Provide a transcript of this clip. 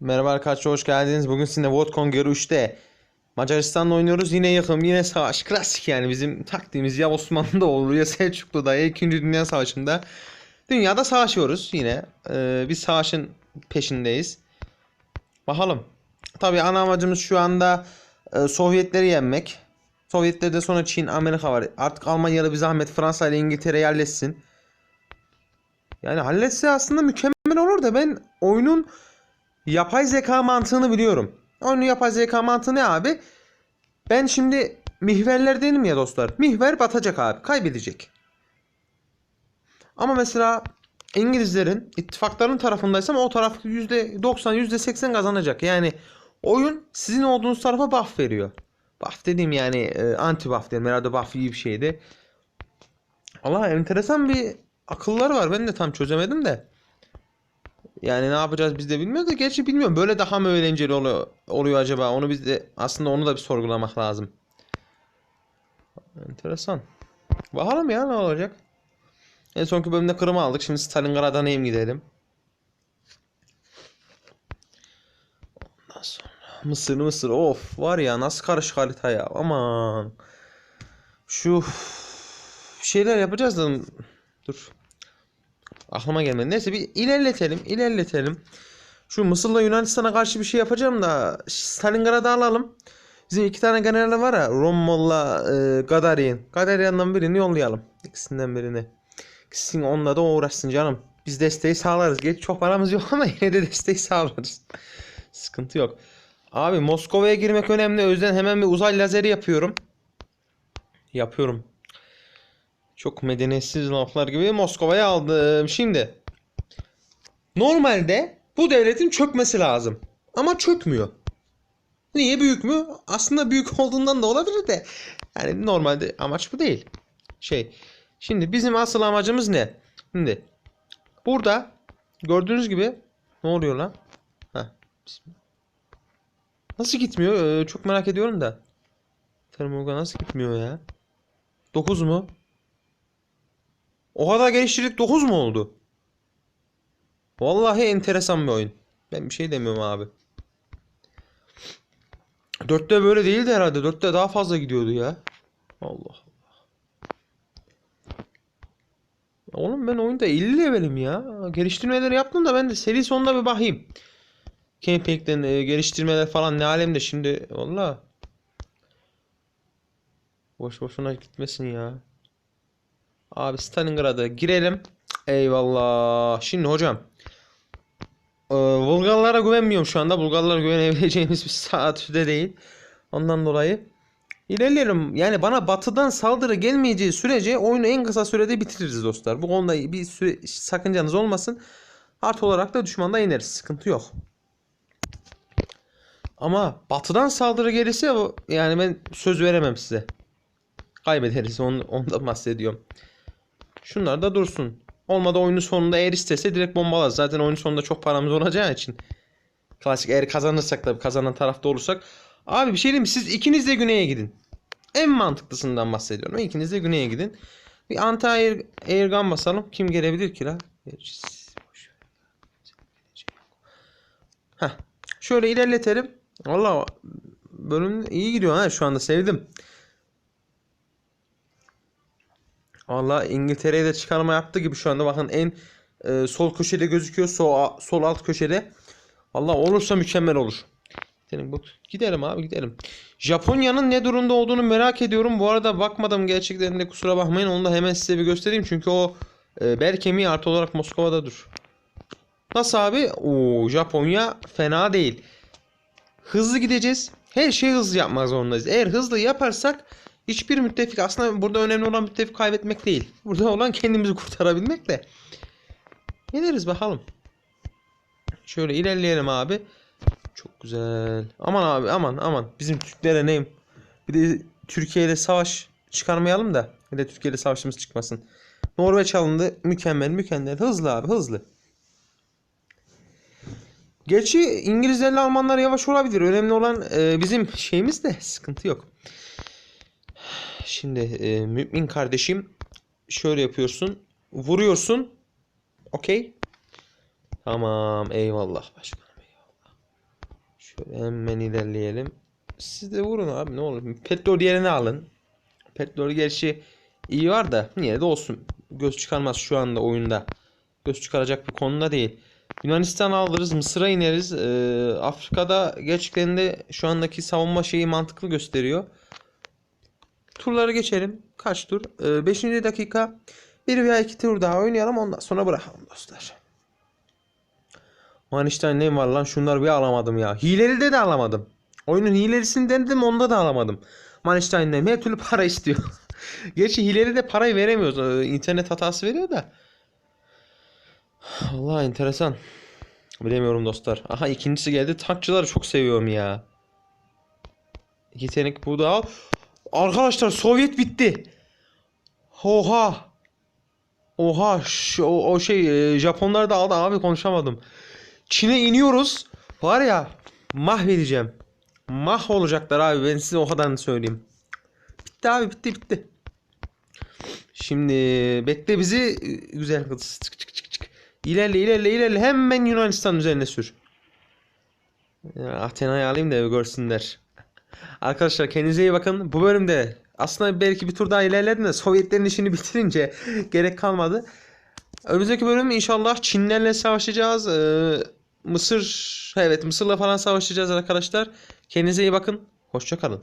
Merhaba arkadaşlar hoş geldiniz. Bugün sizinle Vodkonger 3'te Macaristan'la oynuyoruz. Yine yakın yine savaş. Klasik yani bizim taktiğimiz ya Osmanlı'da olur ya Selçuklu'da ya 2. Dünya Savaşı'nda. Dünyada savaşıyoruz yine. Ee, biz savaşın peşindeyiz. Bakalım. Tabii ana amacımız şu anda e, Sovyetleri yenmek. Sovyetlerden sonra Çin, Amerika var. Artık Almanya'da bir zahmet Fransa ile İngiltere yerleşsin. Yani halletse aslında mükemmel olur da ben oyunun yapay zeka mantığını biliyorum. Oyunun yapay zeka mantığı ne abi? Ben şimdi mihverler değilim ya dostlar. Mihver batacak abi. Kaybedecek. Ama mesela İngilizlerin ittifakların tarafındaysam o taraf %90 %80 kazanacak. Yani oyun sizin olduğunuz tarafa buff veriyor. Buff dediğim yani e, anti buff diyelim. Herhalde buff iyi bir şeydi. Allah enteresan bir akılları var. Ben de tam çözemedim de. Yani ne yapacağız biz de bilmiyoruz da gerçi bilmiyorum. Böyle daha mı eğlenceli oluyor, oluyor acaba? Onu biz de aslında onu da bir sorgulamak lazım. Enteresan. Bakalım ya ne olacak. En sonki bölümde Kırım'ı aldık. Şimdi Stalingrad'a neyim gidelim. Ondan sonra Mısır Mısır of var ya nasıl karışık harita ya aman. Şu şeyler yapacağız da dur. Aklıma gelmedi. Neyse bir ilerletelim, ilerletelim. Şu Mısır'la Yunanistan'a karşı bir şey yapacağım da Stalingrad'ı alalım. Bizim iki tane general var ya Rommel'la e, Gadarian. Gadarian'dan birini yollayalım. İkisinden birini. İkisini onunla da uğraşsın canım. Biz desteği sağlarız. Geç çok paramız yok ama yine de desteği sağlarız. Sıkıntı yok. Abi Moskova'ya girmek önemli. O yüzden hemen bir uzay lazeri yapıyorum. Yapıyorum. Çok medeniyetsiz laflar gibi Moskova'ya aldım. Şimdi normalde bu devletin çökmesi lazım. Ama çökmüyor. Niye büyük mü? Aslında büyük olduğundan da olabilir de. Yani normalde amaç bu değil. Şey. Şimdi bizim asıl amacımız ne? Şimdi burada gördüğünüz gibi ne oluyor lan? Heh. Nasıl gitmiyor? Ee, çok merak ediyorum da. Termoga nasıl gitmiyor ya? 9 mu? O kadar geliştirdik 9 mu oldu? Vallahi enteresan bir oyun. Ben bir şey demiyorum abi. 4'te böyle değildi herhalde. 4'te daha fazla gidiyordu ya. Allah Allah. Oğlum ben oyunda 50 levelim ya. Geliştirmeleri yaptım da ben de seri sonunda bir bakayım. Camping'den e, geliştirmeler falan ne alemde şimdi. Valla. Boş boşuna gitmesin ya. Abi Stalingrad'a girelim. Eyvallah. Şimdi hocam. Ee, Bulgarlara güvenmiyorum şu anda. Bulgarlara güvenebileceğimiz bir saat de değil. Ondan dolayı ilerleyelim. Yani bana batıdan saldırı gelmeyeceği sürece oyunu en kısa sürede bitiririz dostlar. Bu konuda bir süre sakıncanız olmasın. Artı olarak da düşmanda ineriz. Sıkıntı yok. Ama batıdan saldırı gelirse yani ben söz veremem size. Kaybederiz. Onu, ondan bahsediyorum. Şunlar da dursun. Olmadı oyunun sonunda eğer istese direkt bombalar. Zaten oyunun sonunda çok paramız olacağı için. Klasik eğer kazanırsak tabii kazanan tarafta olursak. Abi bir şey diyeyim mi? Siz ikiniz de güneye gidin. En mantıklısından bahsediyorum. İkiniz de güneye gidin. Bir anti air, air gun basalım. Kim gelebilir ki la? Heh. Şöyle ilerletelim. Valla bölüm iyi gidiyor ha şu anda sevdim. Valla İngiltere'ye de çıkarma yaptı gibi şu anda. Bakın en e, sol köşede gözüküyor. Sol, sol alt köşede. Valla olursa mükemmel olur. Gidelim, bu, gidelim abi gidelim. Japonya'nın ne durumda olduğunu merak ediyorum. Bu arada bakmadım gerçekten de kusura bakmayın. Onu da hemen size bir göstereyim. Çünkü o e, bel artı olarak Moskova'da dur. Nasıl abi? Oo, Japonya fena değil. Hızlı gideceğiz. Her şeyi hızlı yapmak zorundayız. Eğer hızlı yaparsak hiçbir müttefik aslında burada önemli olan müttefik kaybetmek değil. Burada olan kendimizi kurtarabilmek de. Geliriz bakalım. Şöyle ilerleyelim abi. Çok güzel. Aman abi aman aman. Bizim Türklere neyim? Bir de Türkiye ile savaş çıkarmayalım da. Bir de Türkiye ile savaşımız çıkmasın. Norveç alındı. Mükemmel mükemmel. Hızlı abi hızlı. Gerçi İngilizlerle Almanlar yavaş olabilir. Önemli olan e, bizim şeyimiz de sıkıntı yok. Şimdi e, mümin kardeşim şöyle yapıyorsun. Vuruyorsun. Okey. Tamam eyvallah başkanım eyvallah. Şöyle hemen ilerleyelim. Siz de vurun abi ne olur. Petrol yerine alın. Petrol gerçi iyi var da yine de olsun. Göz çıkarmaz şu anda oyunda. Göz çıkaracak bir konuda değil. Yunanistan alırız, Mısır'a ineriz. Ee, Afrika'da gerçekten de şu andaki savunma şeyi mantıklı gösteriyor. Turları geçelim. Kaç tur? 5. dakika. Bir veya iki tur daha oynayalım ondan sonra bırakalım dostlar. Manişten ne var lan şunları bir alamadım ya. Hileli de de alamadım. Oyunun hilelisini denedim onda da alamadım. Maniştein'den her türlü para istiyor. Gerçi hileli de parayı veremiyoruz. Ee, İnternet hatası veriyor da. Allah enteresan. Bilemiyorum dostlar. Aha ikincisi geldi. Tankçıları çok seviyorum ya. Yetenek burada al. Arkadaşlar Sovyet bitti. Oha. Oha. O, o şey e, Japonlar da aldı abi konuşamadım. Çin'e iniyoruz. Var ya mahvedeceğim. Mah olacaklar abi ben size o kadarını söyleyeyim. Bitti abi bitti bitti. Şimdi bekle bizi güzel kız. Çık çık çık çık. İlerle ilerle ilerle hemen Yunanistan üzerine sür. Athena'yı alayım da görsünler. Arkadaşlar kendinize iyi bakın. Bu bölümde aslında belki bir tur daha ilerledim de Sovyetlerin işini bitirince gerek kalmadı. Önümüzdeki bölüm inşallah Çinlerle savaşacağız. Ee, Mısır evet Mısır'la falan savaşacağız arkadaşlar. Kendinize iyi bakın. Hoşça kalın.